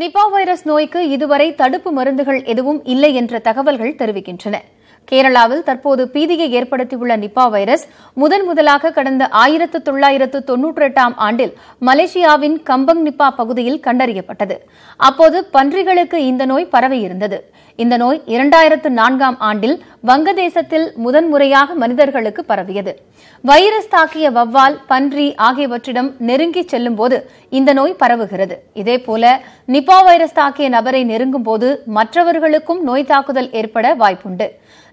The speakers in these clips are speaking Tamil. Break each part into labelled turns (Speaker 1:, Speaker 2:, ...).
Speaker 1: நிபா வைரஸ் நோய்க்கு இதுவரை தடுப்பு மருந்துகள் எதுவும் இல்லை என்ற தகவல்கள் தெரிவிக்கின்றன. கேரளாவில் தற்போது பீதியை ஏற்படுத்தியுள்ள நிபா வைரஸ் முதன் முதலாக கடந்த ஆயிரத்து தொள்ளாயிரத்து தொன்னூற்றி எட்டாம் ஆண்டில் மலேசியாவின் கம்பங் நிப்பா பகுதியில் கண்டறியப்பட்டது. அப்போது பன்றிகளுக்கு இந்த நோய் பரவியிருந்தது. இந்த நோய் இரண்டாயிரத்து நான்காம் ஆண்டில் வங்கதேசத்தில் முதன்முறையாக மனிதர்களுக்கு பரவியது. வைரஸ் தாக்கிய வவ்வால் பன்றி ஆகியவற்றிடம் நெருங்கி செல்லும்போது இந்த நோய் பரவுகிறது. இதேபோல நிபா வைரஸ் தாக்கிய நபரை நெருங்கும் போது மற்றவர்களுக்கும் நோய் தாக்குதல் ஏற்பட வாய்ப்புண்டு.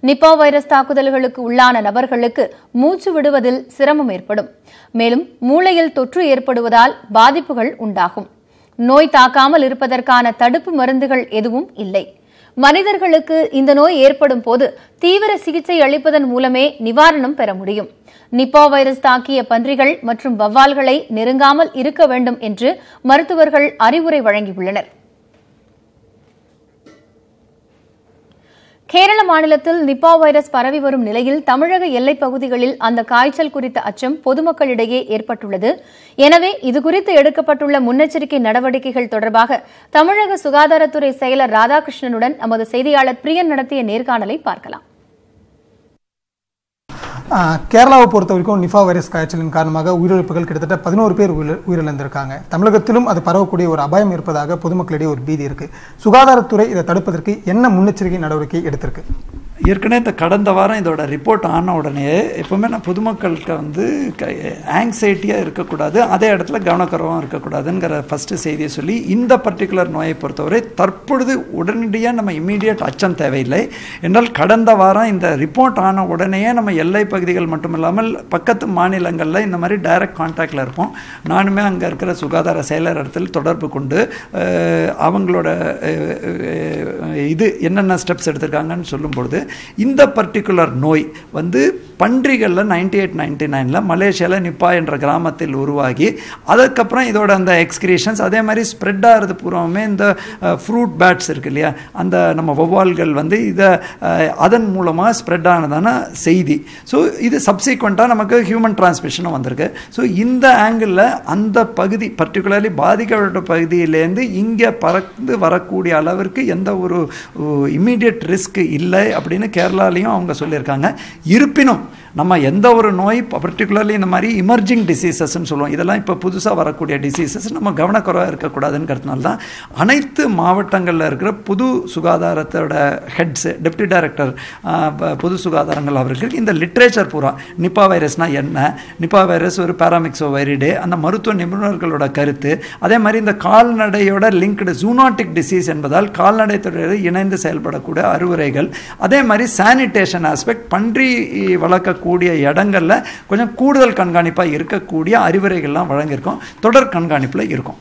Speaker 1: நிபா வைரஸ் தாக்குதல்களுக்கு உள்ளான நபர்களுக்கு மூச்சு விடுவதில் சிரமம் ஏற்படும். மேலும் மூளையில் தொற்று ஏற்படுவதால் பாதிப்புகள் உண்டாகும். நோய் தாக்காமல் இருப்பதற்கான தடுப்பு மருந்துகள் எதுவும் இல்லை. மனிதர்களுக்கு இந்த நோய் ஏற்படும் போது தீவிர சிகிச்சை அளிப்பதன் மூலமே நிவாரணம் பெற முடியும். நிப்பா வைரஸ் தாக்கிய பன்றிகள் மற்றும் வவ்வால்களை நெருங்காமல் இருக்க வேண்டும் என்று மருத்துவர்கள் அறிவுரை வழங்கியுள்ளனர். கேரள மாநிலத்தில் நிப்பா வைரஸ் பரவி வரும் நிலையில் தமிழக எல்லைப் பகுதிகளில் அந்த காய்ச்சல் குறித்த அச்சம் பொதுமக்களிடையே ஏற்பட்டுள்ளது. எனவே இதுகுறித்து எடுக்கப்பட்டுள்ள முன்னெச்சரிக்கை நடவடிக்கைகள் தொடர்பாக தமிழக சுகாதாரத்துறை செயலர் ராதாகிருஷ்ணனுடன் நமது செய்தியாளர் பிரியன் நடத்திய நேர்காணலை பார்க்கலாம்.
Speaker 2: கேரளாவை பொறுத்த வரைக்கும் நிஃபா வைரஸ் காய்ச்சலின் காரணமாக உயிரிழப்புகள் கிட்டத்தட்ட பதினோரு பேர் உயிர் உயிரிழந்திருக்காங்க. தமிழகத்திலும் அது பரவக்கூடிய ஒரு அபாயம் இருப்பதாக பொதுமக்களிடையே ஒரு பீதி இருக்கு. சுகாதாரத்துறை இதை தடுப்பதற்கு என்ன முன்னெச்சரிக்கை நடவடிக்கை எடுத்திருக்கு?
Speaker 3: ஏற்கனவே இந்த கடந்த வாரம் இதோட ரிப்போர்ட் ஆன உடனே எப்போவுமே நான் பொதுமக்களுக்கு வந்து ஆங்ஸைட்டியாக இருக்கக்கூடாது அதே இடத்துல கவனக்குறவாக இருக்கக்கூடாதுங்கிற ஃபஸ்ட்டு செய்தியை சொல்லி இந்த பர்டிகுலர் நோயை பொறுத்தவரை தற்பொழுது உடனடியாக நம்ம இம்மீடியட் அச்சம் தேவையில்லை. என்றால் கடந்த வாரம் இந்த ரிப்போர்ட் ஆன உடனேயே நம்ம எல்லை பகுதிகள் மட்டும் இல்லாமல் பக்கத்து மாநிலங்களில் இந்த மாதிரி டைரக்ட் கான்டாக்டில் இருப்போம். நானுமே அங்கே இருக்கிற சுகாதார செயலர் இடத்தில் தொடர்பு கொண்டு அவங்களோட இது என்னென்ன ஸ்டெப்ஸ் எடுத்திருக்காங்கன்னு சொல்லும்பொழுது இந்த பர்டிகுலர் நோய் வந்து பன்றிகளில் நைன்டி எயிட் நைன்டி நைனில் மலேசியாவில் நிப்பா என்ற கிராமத்தில் உருவாகி அதுக்கப்புறம் இதோட அந்த எக்ஸ்கிரேஷன்ஸ் அதே மாதிரி ஸ்ப்ரெட் ஆகிறது பூர்வமே இந்த ஃப்ரூட் பேட்ஸ் இருக்கு இல்லையா? அந்த நம்ம வௌவால்கள் வந்து இதை அதன் மூலமாக ஸ்ப்ரெட் ஆனதான செய்தி. ஸோ இது சப்சீக்வெண்ட்டாக நமக்கு ஹியூமன் டிரான்ஸ்மிஷனும் வந்திருக்கு. ஸோ இந்த ஆங்கிளில் அந்த பகுதி பர்டிகுலர்லி பாதிக்கப்பட்ட பகுதியிலேருந்து இங்கே பறந்து வரக்கூடிய அளவிற்கு எந்த ஒரு இம்மீடியட் ரிஸ்க் இல்லை அப்படின்னு கேரளாலையும் அவங்க சொல்லியிருக்காங்க. இருப்பினும் நம்ம எந்த ஒரு நோய் பர்டிகுலர்லி இந்த மாதிரி இமர்ஜிங் டிசீசஸ்ன்னு சொல்லுவோம். இதெல்லாம் இப்போ புதுசாக வரக்கூடிய டிசீசஸ் நம்ம கவனக்குறைவாக இருக்கக்கூடாதுங்கிறதுனால தான் அனைத்து மாவட்டங்களில் இருக்கிற புது சுகாதாரத்தோட ஹெட்ஸு டெப்டி டைரக்டர் பொது சுகாதாரங்கள் அவர்களுக்கு இந்த லிட்ரேச்சர் பூரா நிப்பா வைரஸ்னால் என்ன? நிப்பா வைரஸ் ஒரு பேராமிக்ஸோ வைரிடே அந்த மருத்துவ நிபுணர்களோட கருத்து. அதே மாதிரி இந்த கால்நடையோட லிங்க்டு ஜூனாட்டிக் டிசீஸ் என்பதால் கால்நடை துறையோடு இணைந்து செயல்படக்கூடிய அறிவுரைகள். அதே மாதிரி சானிடேஷன் ஆஸ்பெக்ட் பன்றி இருக்கக்கூடிய இடங்களில் கொஞ்சம் கூடுதல் கண்காணிப்பாக இருக்கக்கூடிய அறிவுரைகள்லாம் வழங்கியிருக்கோம். தொடர் கண்காணிப்பில் இருக்கும்.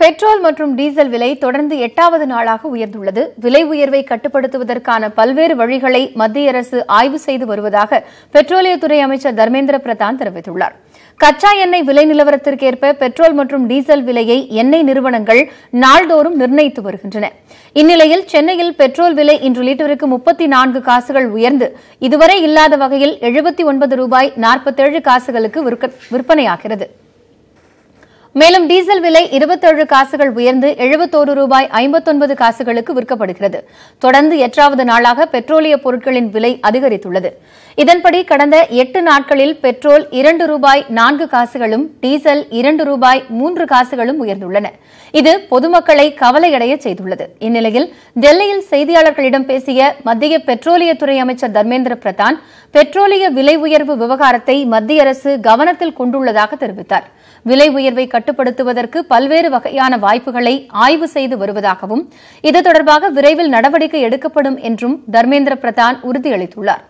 Speaker 1: பெட்ரோல் மற்றும் டீசல் விலை தொடர்ந்து எட்டாவது நாளாக உயர்ந்துள்ளது. விலை உயர்வை கட்டுப்படுத்துவதற்கான பல்வேறு வழிகளை மத்திய அரசு ஆய்வு செய்து வருவதாக பெட்ரோலியத்துறை அமைச்சர் தர்மேந்திர பிரதான் தெரிவித்துள்ளார். கச்சா எண்ணெய் விலை நிலவரத்திற்கேற்ப பெட்ரோல் மற்றும் டீசல் விலையை எண்ணெய் நிறுவனங்கள் நாள்தோறும் நிர்ணயித்து வருகின்றன. இந்நிலையில் சென்னையில் பெட்ரோல் விலை இன்று லிட்டருக்கு முப்பத்தி நான்கு காசுகள் உயர்ந்து இதுவரை இல்லாத வகையில் எழுபத்தி ஒன்பது ரூபாய் நாற்பத்தேழு காசுகளுக்கு விற்பனையாகிறது. மேலும் டீசல் விலை இருபத்தேழு காசுகள் உயர்ந்து எழுபத்தோரு ரூபாய் ஐம்பத்தொன்பது காசுகளுக்கு விற்கப்படுகிறது. தொடர்ந்து எட்டாவது நாளாக பெட்ரோலிய பொருட்களின் விலை அதிகரித்துள்ளது. இதன்படி கடந்த எட்டு நாட்களில் பெட்ரோல் இரண்டு ரூபாய் நான்கு காசுகளும் டீசல் இரண்டு ரூபாய் மூன்று காசுகளும் உயர்ந்துள்ளன. இது பொதுமக்களை கவலையடைய செய்துள்ளது. இந்நிலையில் டெல்லியில் செய்தியாளர்களிடம் பேசிய மத்திய பெட்ரோலியத்துறை அமைச்சர் தர்மேந்திர பிரதான் பெட்ரோலிய விலை உயர்வு விவகாரத்தை மத்திய அரசு கவனத்தில் கொண்டுள்ளதாக தெரிவித்தார். விலை உயர்வை கட்டுப்படுத்துவதற்கு பல்வேறு வகையான வாய்ப்புகளை ஆய்வு செய்து வருவதாகவும் இது தொடர்பாக விரைவில் நடவடிக்கை எடுக்கப்படும் என்றும் தர்மேந்திர பிரதான் உறுதியளித்துள்ளார்.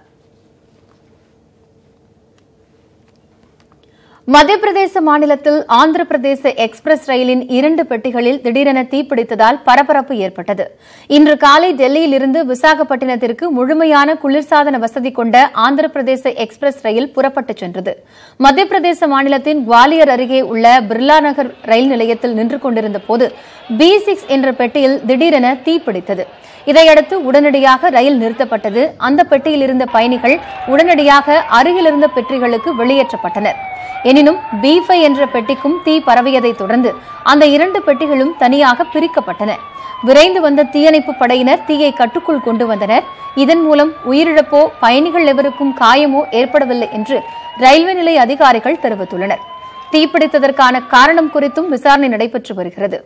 Speaker 1: மத்திய பிரதேச மாநிலத்தில் ஆந்திர பிரதேச எக்ஸ்பிரஸ் ரயிலின் இரண்டு பெட்டிகளில் திடீரென தீப்பிடித்ததால் பரபரப்பு ஏற்பட்டது. இன்று காலை டெல்லியிலிருந்து விசாகப்பட்டினத்திற்கு முழுமையான குளிர்சாதன வசதி கொண்ட ஆந்திர பிரதேச எக்ஸ்பிரஸ் ரயில் புறப்பட்டுச் சென்றது. மத்திய பிரதேச மாநிலத்தின் குவாலியர் அருகே உள்ள பிர்லா நகர் ரயில் நிலையத்தில் நின்று கொண்டிருந்த போது பி சிக்ஸ் என்ற பெட்டியில் திடீரென தீப்பிடித்தது. இதையடுத்து உடனடியாக ரயில் நிறுத்தப்பட்டது. அந்த பெட்டியில் இருந்த பயணிகள் உடனடியாக அருகிலிருந்த பெட்டிகளுக்கு வெளியேற்றப்பட்டனர். எனினும் பி என்ற பெட்டிக்கும் தீ பரவியதைத் தொடர்ந்து அந்த இரண்டு பெட்டிகளும் தனியாக பிரிக்கப்பட்டன. விரைந்து வந்த தீயணைப்பு படையினர் தீயை கட்டுக்குள் கொண்டு வந்தனர். இதன் மூலம் உயிரிழப்போ பயணிகள் எவருக்கும் காயமோ ஏற்படவில்லை என்று ரயில்வே நிலைய அதிகாரிகள் தெரிவித்துள்ளனர். தீப்பிடித்ததற்கான காரணம் குறித்தும் விசாரணை நடைபெற்று வருகிறது.